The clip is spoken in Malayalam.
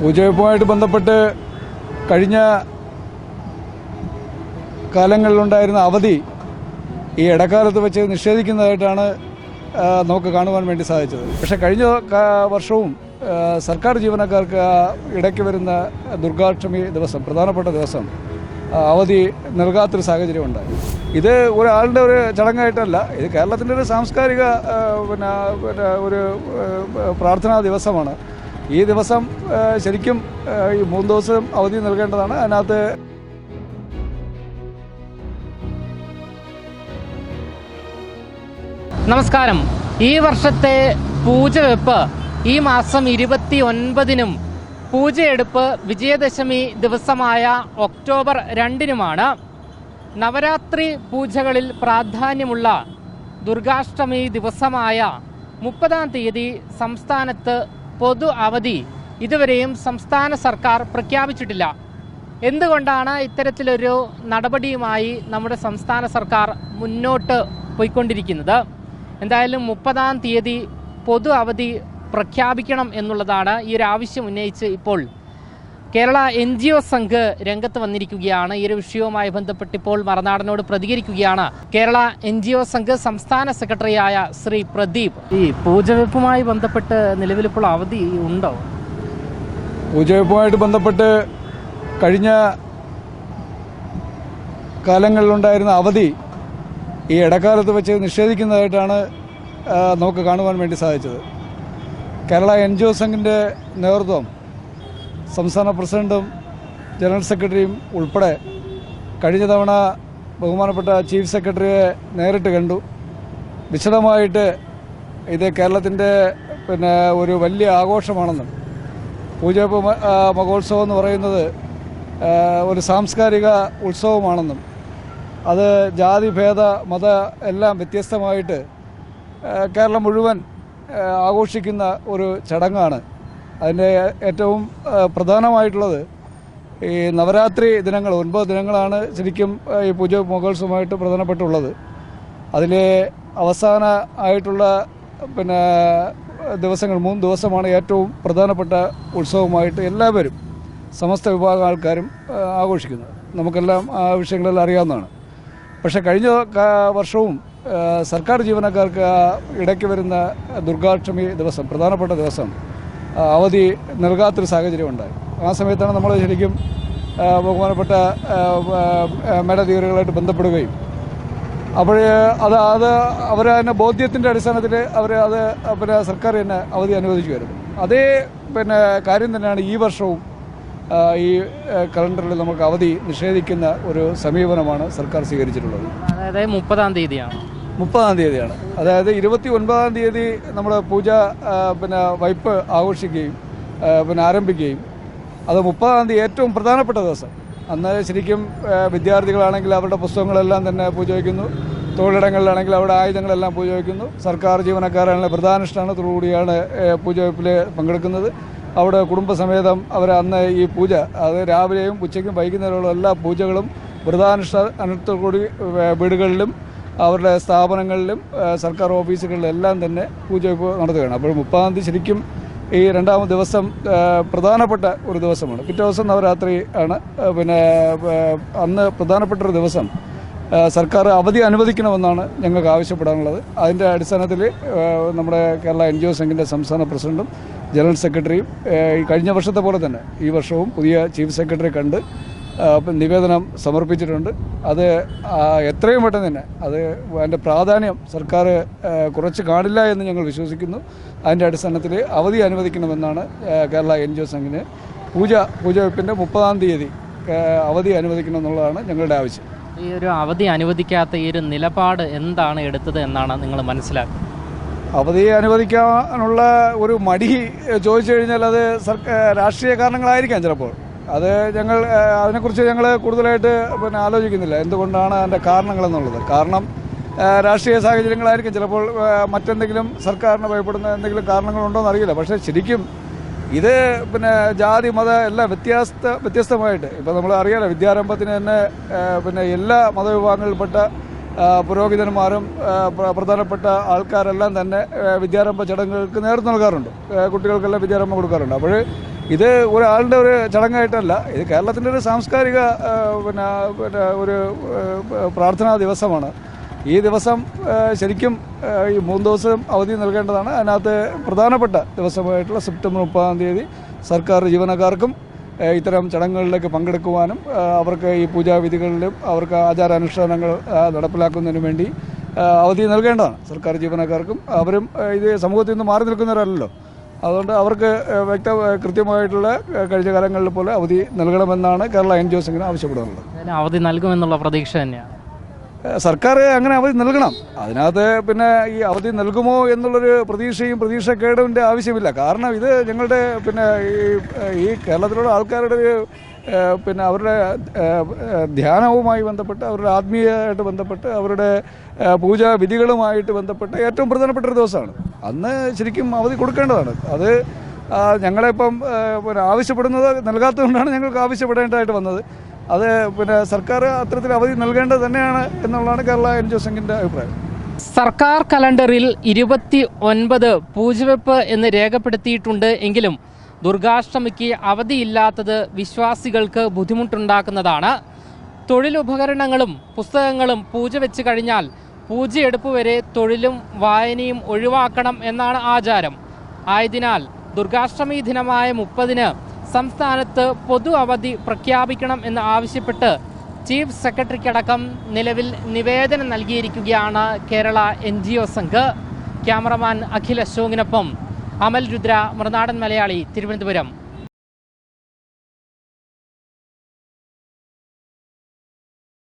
പൂജവെപ്പുമായിട്ട് ബന്ധപ്പെട്ട് കഴിഞ്ഞ കാലങ്ങളിലുണ്ടായിരുന്ന അവധി ഈ ഇടക്കാലത്ത് വെച്ച് നിഷേധിക്കുന്നതായിട്ടാണ് നമുക്ക് കാണുവാൻ വേണ്ടി സാധിച്ചത്. പക്ഷെ കഴിഞ്ഞ വർഷവും സർക്കാർ ജീവനക്കാർക്ക് ഇടയ്ക്ക് വരുന്ന ദുർഗാഷ്ടമി ദിവസം പ്രധാനപ്പെട്ട ദിവസം അവധി നൽകാത്തൊരു സാഹചര്യം ഉണ്ടായി. ഇത് ഒരാളുടെ ഒരു ചടങ്ങായിട്ടല്ല ഇത് കേരളത്തിന്റെ ഒരു സാംസ്കാരിക പിന്നെ ഒരു പ്രാർത്ഥനാ ദിവസമാണ്. ഈ ദിവസം ശരിക്കും ഈ മൂന്ന് ദിവസം അവധി നൽകേണ്ടതാണ്. അതിനകത്ത് നമസ്കാരം. ഈ വർഷത്തെ പൂജവെപ്പ് ഈ മാസം ഇരുപത്തി ഒൻപതിനും പൂജയെടുപ്പ് വിജയദശമി ദിവസമായ ഒക്ടോബർ രണ്ടിനുമാണ്. നവരാത്രി പൂജകളിൽ പ്രാധാന്യമുള്ള ദുർഗാഷ്ടമി ദിവസമായ മുപ്പതാം തീയതി സംസ്ഥാനത്ത് പൊതു അവധി ഇതുവരെയും സംസ്ഥാന സർക്കാർ പ്രഖ്യാപിച്ചിട്ടില്ല. എന്തുകൊണ്ടാണ് ഇത്തരത്തിലൊരു നടപടിയുമായി നമ്മുടെ സംസ്ഥാന സർക്കാർ മുന്നോട്ട് പോയിക്കൊണ്ടിരിക്കുന്നത്? എന്തായാലും മുപ്പതാം തീയതി പൊതു അവധി പ്രഖ്യാപിക്കണം എന്നുള്ളതാണ് ഈ ഒരു ആവശ്യം ഉന്നയിച്ച് ഇപ്പോൾ Kerala N G O Sangh രംഗത്ത് വന്നിരിക്കുകയാണ്. ഈ ഒരു വിഷയവുമായി ബന്ധപ്പെട്ട് ഇപ്പോൾ മറനാടനോട് പ്രതികരിക്കുകയാണ് Kerala N G O Sangh സംസ്ഥാന സെക്രട്ടറിയായ ശ്രീ പ്രദീപ്. ഈ പൂജവെപ്പുമായി ബന്ധപ്പെട്ട് നിലവിലിപ്പോൾ അവധി ഉണ്ടോ? പൂജവെപ്പുമായിട്ട് ബന്ധപ്പെട്ട് കഴിഞ്ഞ കാലങ്ങളിലുണ്ടായിരുന്ന അവധി ഈ ഇടക്കാലത്ത് വെച്ച് നിഷേധിക്കുന്നതായിട്ടാണ് നമുക്ക് കാണുവാൻ വേണ്ടി സാധിച്ചത്. കേരള എൻ ജി ഒ സംഘിന്റെ നേതൃത്വം സംസ്ഥാന പ്രസിഡന്റും ജനറൽ സെക്രട്ടറിയും ഉൾപ്പെടെ കഴിഞ്ഞ തവണ ബഹുമാനപ്പെട്ട ചീഫ് സെക്രട്ടറിയെ നേരിട്ട് കണ്ടു. വിശദമായിട്ട് ഇത് കേരളത്തിന്റെ പിന്നെ ഒരു വലിയ ആഘോഷമാണെന്നും പൂജപ്പ് മഹോത്സവം എന്ന് പറയുന്നത് ഒരു സാംസ്കാരിക ഉത്സവമാണെന്നും അത് ജാതി ഭേദ മത എല്ലാം വ്യത്യസ്തമായിട്ട് കേരളം മുഴുവൻ ആഘോഷിക്കുന്ന ഒരു ചടങ്ങാണ്. അതിന്റെ ഏറ്റവും പ്രധാനമായിട്ടുള്ളത് ഈ നവരാത്രി ദിനങ്ങൾ ഒൻപത് ദിനങ്ങളാണ് ശരിക്കും ഈ പൂജ മഹോത്സവമായിട്ട് പ്രധാനപ്പെട്ടുള്ളത്. അതിലെ അവസാന ആയിട്ടുള്ള പിന്നെ ദിവസങ്ങൾ മൂന്ന് ദിവസമാണ് ഏറ്റവും പ്രധാനപ്പെട്ട ഉത്സവമായിട്ട് എല്ലാവരും സമസ്ത വിഭാഗം ആൾക്കാരും ആഘോഷിക്കുന്നത്. നമുക്കെല്ലാം ആ വിഷയങ്ങളെല്ലാം അറിയാവുന്നതാണ്. പക്ഷേ കഴിഞ്ഞ വർഷവും സർക്കാർ ജീവനക്കാർക്ക് ഇടയ്ക്ക് വരുന്ന ദുർഗാഷ്ടമി ദിവസം പ്രധാനപ്പെട്ട ദിവസം അവധി നൽകാത്തൊരു സാഹചര്യം ഉണ്ടായി. ആ സമയത്താണ് നമ്മൾ ശരിക്കും ബഹുമാനപ്പെട്ട മേലധികാരികളായിട്ട് ബന്ധപ്പെടുകയും. അപ്പോൾ അത് അത് അവർ ബോധ്യത്തിന്റെ അടിസ്ഥാനത്തിൽ അവർ അത് പിന്നെ സർക്കാർ തന്നെ അവധി അനുവദിക്കുമായിരുന്നു അതേ പിന്നെ കാര്യം തന്നെയാണ് ഈ വർഷവും ഈ കലണ്ടറിൽ നമുക്ക് അവധി നിഷേധിക്കുന്ന ഒരു സമീപനമാണ് സർക്കാർ സ്വീകരിച്ചിട്ടുള്ളത്. അതായത് മുപ്പതാം തീയതിയാണ്. മുപ്പതാം തീയതിയാണ്. അതായത് ഇരുപത്തി ഒൻപതാം തീയതി നമ്മൾ പൂജ പിന്നെ വൈപ്പ് ആഘോഷിക്കുകയും പിന്നെ ആരംഭിക്കുകയും. അത് മുപ്പതാം തീയതി ഏറ്റവും പ്രധാനപ്പെട്ട ദിവസം. അന്ന് ശരിക്കും വിദ്യാർത്ഥികളാണെങ്കിൽ അവരുടെ പുസ്തകങ്ങളെല്ലാം തന്നെ പൂജ വയ്ക്കുന്നു. തൊഴിലിടങ്ങളിലാണെങ്കിൽ അവിടെ ആയുധങ്ങളെല്ലാം പൂജ വയ്ക്കുന്നു. സർക്കാർ ജീവനക്കാരാണെങ്കിൽ ആ, പൂജ വയ്പ്പിൽ പങ്കെടുക്കുന്നത്. അവിടെ കുടുംബസമേതം അവർ അന്ന് ഈ പൂജ അത് രാവിലെയും ഉച്ചയ്ക്കും വൈകുന്നേരമുള്ള എല്ലാ പൂജകളും വ്രതാനുഷ്ഠാനത്തോടുകൂടി വീടുകളിലും അവരുടെ സ്ഥാപനങ്ങളിലും സർക്കാർ ഓഫീസുകളിലും എല്ലാം തന്നെ പൂജ ഇപ്പോൾ നടത്തുകയാണ്. അപ്പോൾ മുപ്പതാം തീയതി ശരിക്കും ഈ രണ്ടാമത് ദിവസം പ്രധാനപ്പെട്ട ഒരു ദിവസമാണ്. പിറ്റേ ദിവസം നവരാത്രി ആണ്. പിന്നെ അന്ന് പ്രധാനപ്പെട്ട ഒരു ദിവസം സർക്കാർ അവധി അനുവദിക്കണമെന്നാണ് ഞങ്ങൾക്ക് ആവശ്യപ്പെടാനുള്ളത്. അതിന്റെ അടിസ്ഥാനത്തിൽ നമ്മുടെ കേരള എൻ ജി ഒ സംഘിന്റെ സംസ്ഥാന പ്രസിഡന്റും ജനറൽ സെക്രട്ടറിയും ഈ കഴിഞ്ഞ വർഷത്തെ പോലെ തന്നെ ഈ വർഷവും പുതിയ ചീഫ് സെക്രട്ടറി കണ്ട് നിവേദനം സമർപ്പിച്ചിട്ടുണ്ട്. അത് എത്രയും പെട്ടെന്ന് തന്നെ അത് അതിന്റെ പ്രാധാന്യം സർക്കാർ കുറച്ച് കാണില്ല എന്ന് ഞങ്ങൾ വിശ്വസിക്കുന്നു. അതിന്റെ അടിസ്ഥാനത്തിൽ അവധി അനുവദിക്കണമെന്നാണ് കേരള എൻ ജി ഒ സംഘിന് പൂജ പൂജ വയ്പ്പിന്റെ മുപ്പതാം തീയതി അവധി അനുവദിക്കണം എന്നുള്ളതാണ് ഞങ്ങളുടെ ആവശ്യം. ഈ ഒരു അവധി അനുവദിക്കാത്ത ഈ ഒരു നിലപാട് എന്താണ് എടുത്തത് എന്നാണ് നിങ്ങൾ മനസ്സിലാക്കുക അവധി അനുവദിക്കാനുള്ള ഒരു മടി ചോദിച്ചു കഴിഞ്ഞാൽ അത് സർക്കാർ രാഷ്ട്രീയ കാരണങ്ങളായിരിക്കാം ചിലപ്പോൾ. അത് ഞങ്ങൾ അതിനെക്കുറിച്ച് ഞങ്ങൾ കൂടുതലായിട്ട് പിന്നെ ആലോചിക്കുന്നില്ല. എന്തുകൊണ്ടാണ് അതിന്റെ കാരണങ്ങളെന്നുള്ളത്? കാരണം രാഷ്ട്രീയ സാഹചര്യങ്ങളായിരിക്കും ചിലപ്പോൾ മറ്റെന്തെങ്കിലും സർക്കാരിനെ ഭയപ്പെടുന്ന എന്തെങ്കിലും കാരണങ്ങളുണ്ടോ അറിയില്ല. പക്ഷേ ശരിക്കും ഇത് പിന്നെ ജാതി മത എല്ലാം വ്യത്യസ്ത വ്യത്യസ്തമായിട്ട്. ഇപ്പം നമ്മൾ അറിയാലോ വിദ്യാരംഭത്തിന് തന്നെ പിന്നെ എല്ലാ മതവിഭാഗങ്ങളിൽപ്പെട്ട പുരോഹിതന്മാരും പ്രധാനപ്പെട്ട ആൾക്കാരെല്ലാം തന്നെ വിദ്യാരംഭ ചടങ്ങുകൾക്ക് നേതൃത്വം നൽകാറുണ്ട്. കുട്ടികൾക്കെല്ലാം വിദ്യാരംഭം കൊടുക്കാറുണ്ട്. അപ്പോൾ ഇത് ഒരാളുടെ ഒരു ചടങ്ങായിട്ടല്ല. ഇത് കേരളത്തിന്റെ ഒരു സാംസ്കാരിക പിന്നെ പിന്നെ ഒരു പ്രാർത്ഥനാ ദിവസമാണ്. ഈ ദിവസം ശരിക്കും ഈ മൂന്ന് ദിവസം അവധി നൽകേണ്ടതാണ്. അതിനകത്ത് പ്രധാനപ്പെട്ട ദിവസമായിട്ടുള്ള സെപ്റ്റംബർ മുപ്പതാം തീയതി സർക്കാർ ജീവനക്കാർക്കും ഇത്തരം ചടങ്ങുകളിലേക്ക് പങ്കെടുക്കുവാനും അവർക്ക് ഈ പൂജാവിധികളിലും അവർക്ക് ആചാരാനുഷ്ഠാനങ്ങൾ നടപ്പിലാക്കുന്നതിന് വേണ്ടി അവധി നൽകേണ്ടതാണ്. സർക്കാർ ജീവനക്കാർക്കും അവരും ഇത് സമൂഹത്തിൽ നിന്ന് മാറി നിൽക്കുന്നവരല്ലല്ലോ. അതുകൊണ്ട് അവർക്ക് വ്യക്ത കൃത്യമായിട്ടുള്ള കഴിഞ്ഞ കാലങ്ങളിൽ പോലെ അവധി നൽകണമെന്നാണ് കേരള എൻ ജി ഒ സംഘടന ആവശ്യപ്പെടുന്നത്. അതിന് അവധി നൽകുമെന്നുള്ള പ്രതീക്ഷ തന്നെയാണ്. സർക്കാർ അങ്ങനെ അവധി നൽകണം. അതിനകത്ത് പിന്നെ ഈ അവധി നൽകുമോ എന്നുള്ളൊരു പ്രതീക്ഷയും പ്രതീക്ഷക്കേടിന്റെ ആവശ്യമില്ല. കാരണം ഇത് ഞങ്ങളുടെ പിന്നെ ഈ ഈ കേരളത്തിലുള്ള ആൾക്കാരുടെ ഒരു പിന്നെ അവരുടെ ധ്യാനവുമായി ബന്ധപ്പെട്ട് അവരുടെ ആത്മീയമായിട്ട് ബന്ധപ്പെട്ട് അവരുടെ പൂജാ വിധികളുമായിട്ട് ബന്ധപ്പെട്ട് ഏറ്റവും പ്രധാനപ്പെട്ട ഒരു ദിവസമാണ്. അന്ന് ശരിക്കും അവധി കൊടുക്കേണ്ടതാണ്. അത് ഞങ്ങളിപ്പം പിന്നെ ആവശ്യപ്പെടുന്നത് നൽകാത്തതുകൊണ്ടാണ് ഞങ്ങൾക്ക് ആവശ്യപ്പെടേണ്ടതായിട്ട് വന്നത്. അത് പിന്നെ സർക്കാർ അത്തരത്തിൽ അവധി നൽകേണ്ടത് തന്നെയാണ് എന്നുള്ളതാണ് കേരള എൻ ജി സംഘിന്റെ അഭിപ്രായം. സർക്കാർ കലണ്ടറിൽ ഇരുപത്തി ഒൻപത് പൂജവെപ്പ് എന്ന് രേഖപ്പെടുത്തിയിട്ടുണ്ട് എങ്കിലും ദുർഗാഷ്ടമിക്ക് അവധിയില്ലാത്തത് വിശ്വാസികൾക്ക് ബുദ്ധിമുട്ടുണ്ടാക്കുന്നതാണ്. തൊഴിലുപകരണങ്ങളും പുസ്തകങ്ങളും പൂജ വെച്ച് കഴിഞ്ഞാൽ പൂജയെടുപ്പ് വരെ തൊഴിലും വായനയും ഒഴിവാക്കണം എന്നാണ് ആചാരം. ആയതിനാൽ ദുർഗാഷ്ടമി ദിനമായ മുപ്പതിന് സംസ്ഥാനത്ത് പൊതു അവധി പ്രഖ്യാപിക്കണം എന്ന് ആവശ്യപ്പെട്ട് ചീഫ് സെക്രട്ടറിക്കടക്കം നിലവിൽ നിവേദനം നൽകിയിരിക്കുകയാണ് Kerala N G O Sangh. Cameraman Akhil അശോകിനൊപ്പം Amal Rudra മൃനാടൻ Malayali Thiruvananthapuram.